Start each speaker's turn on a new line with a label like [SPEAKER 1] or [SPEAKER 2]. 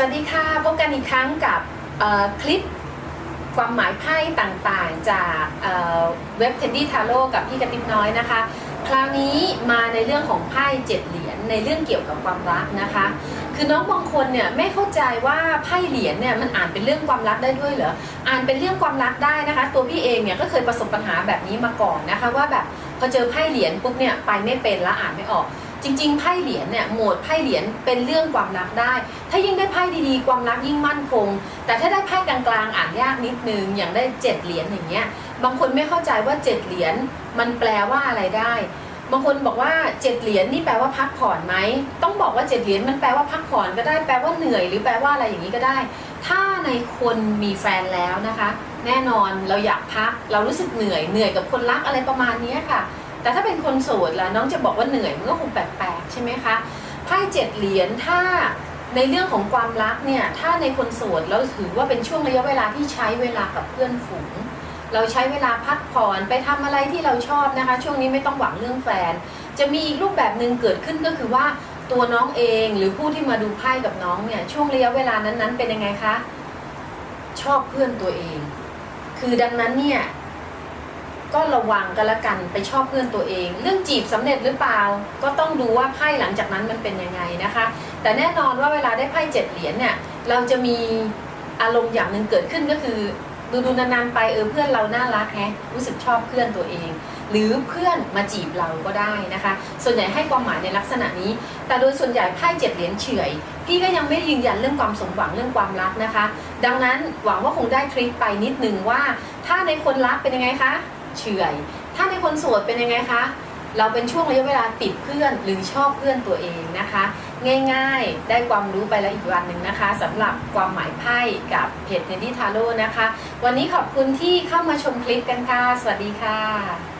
[SPEAKER 1] วัสดีค่ะ พบกันอีกครั้งกับคลิปความหมายไพ่ต่างๆ จากเว็บเทนดี้ทาโร่กับพี่กระติบน้อยนะคะ คราวนี้มาในเรื่องของไพ่เจ็ดเหรียญในเรื่องเกี่ยวกับความรักนะคะ คือน้องบางคนเนี่ยไม่เข้าใจว่าไพ่เหรียญเนี่ยมันอ่านเป็นเรื่องความรักได้ด้วยเหรออ่านเป็นเรื่องความรักได้นะคะ ตัวพี่เองเนี่ยก็เคยประสบปัญหาแบบนี้มาก่อนนะคะ ว่าแบบพอเจอไพ่เหรียญปุ๊บเนี่ยไปไม่เป็นแล้วอ่านไม่ออก จริง ๆ ไพ่เหรียญเนี่ยโหมดไพ่เหรียญเป็นเรื่องความรักได้ ถ้ายิ่งได้ไพ่ดีๆ ความรักยิ่งมั่นคง แต่ถ้าได้ไพ่กลางๆอ่านยากนิดนึง อย่างได้เจ็ดเหรียญอย่างเงี้ย บางคนไม่เข้าใจว่าเจ็ดเหรียญมันแปลว่าอะไรได้ บางคนบอกว่าเจ็ดเหรียญนี่แปลว่าพักผ่อนไหม ต้องบอกว่าเจ็ดเหรียญมันแปลว่าพักผ่อนก็ได้ แปลว่าเหนื่อย หรือแปลว่าอะไรอย่างนี้ก็ได้ ถ้าในคนมีแฟนแล้วนะคะ แน่นอนเราอยากพัก เรารู้สึกเหนื่อย เหนื่อยกับคนรักอะไรประมาณนี้ค่ะ แต่ถ้าเป็นคนโสดล่ะน้องจะบอกว่าเหนื่อยมันก็คงแปลกๆใช่ไหมคะไพ่เจ็ดเหรียญถ้าในเรื่องของความรักเนี่ยถ้าในคนโสดเราถือว่าเป็นช่วงระยะเวลาที่ใช้เวลากับเพื่อนฝูง เราใช้เวลาพักผ่อนไปทำอะไรที่เราชอบนะคะ ช่วงนี้ไม่ต้องหวังเรื่องแฟน จะมีอีกรูปแบบหนึ่งเกิดขึ้นก็คือว่าตัวน้องเองหรือผู้ที่มาดูไพ่กับน้องเนี่ยช่วงระยะเวลานั้นๆ เป็นยังไงคะชอบเพื่อนตัวเอง คือดังนั้นเนี่ย ก็ระวังกันละกันไปชอบเพื่อนตัวเอง เรื่องจีบสำเร็จหรือเปล่า ก็ต้องดูว่าไพ่หลังจากนั้นมันเป็นยังไงนะคะ แต่แน่นอนว่าเวลาได้ไพ่เจ็ดเหรียญเนี่ยเราจะมีอารมณ์อย่างหนึ่งเกิดขึ้นก็คือ ดูดูนานๆไปเออเพื่อนเราน่ารักแฮะรู้สึกชอบเพื่อนตัวเอง หรือเพื่อนมาจีบเราก็ได้นะคะ ส่วนใหญ่ให้ความหมายในลักษณะนี้ แต่โดยส่วนใหญ่ไพ่เจ็ดเหรียญเฉื่อยพี่ก็ยังไม่ยืนยันเรื่องความสมหวังเรื่องความรักนะคะ ดังนั้นหวังว่าคงได้ทริคไปนิดนึงว่า ถ้าในคนรักเป็นยังไงคะ เฉยถ้าเป็นคนโสดเป็นยังไงคะ เราเป็นช่วงระยะเวลาติดเพื่อนหรือชอบเพื่อนตัวเองนะคะ ง่ายๆได้ความรู้ไปแล้วอีกวันหนึ่งนะคะสำหรับความหมายไพ่กับเพจเนดี้ทาโร่นะคะ วันนี้ขอบคุณที่เข้ามาชมคลิปกันค่ะ สวัสดีค่ะ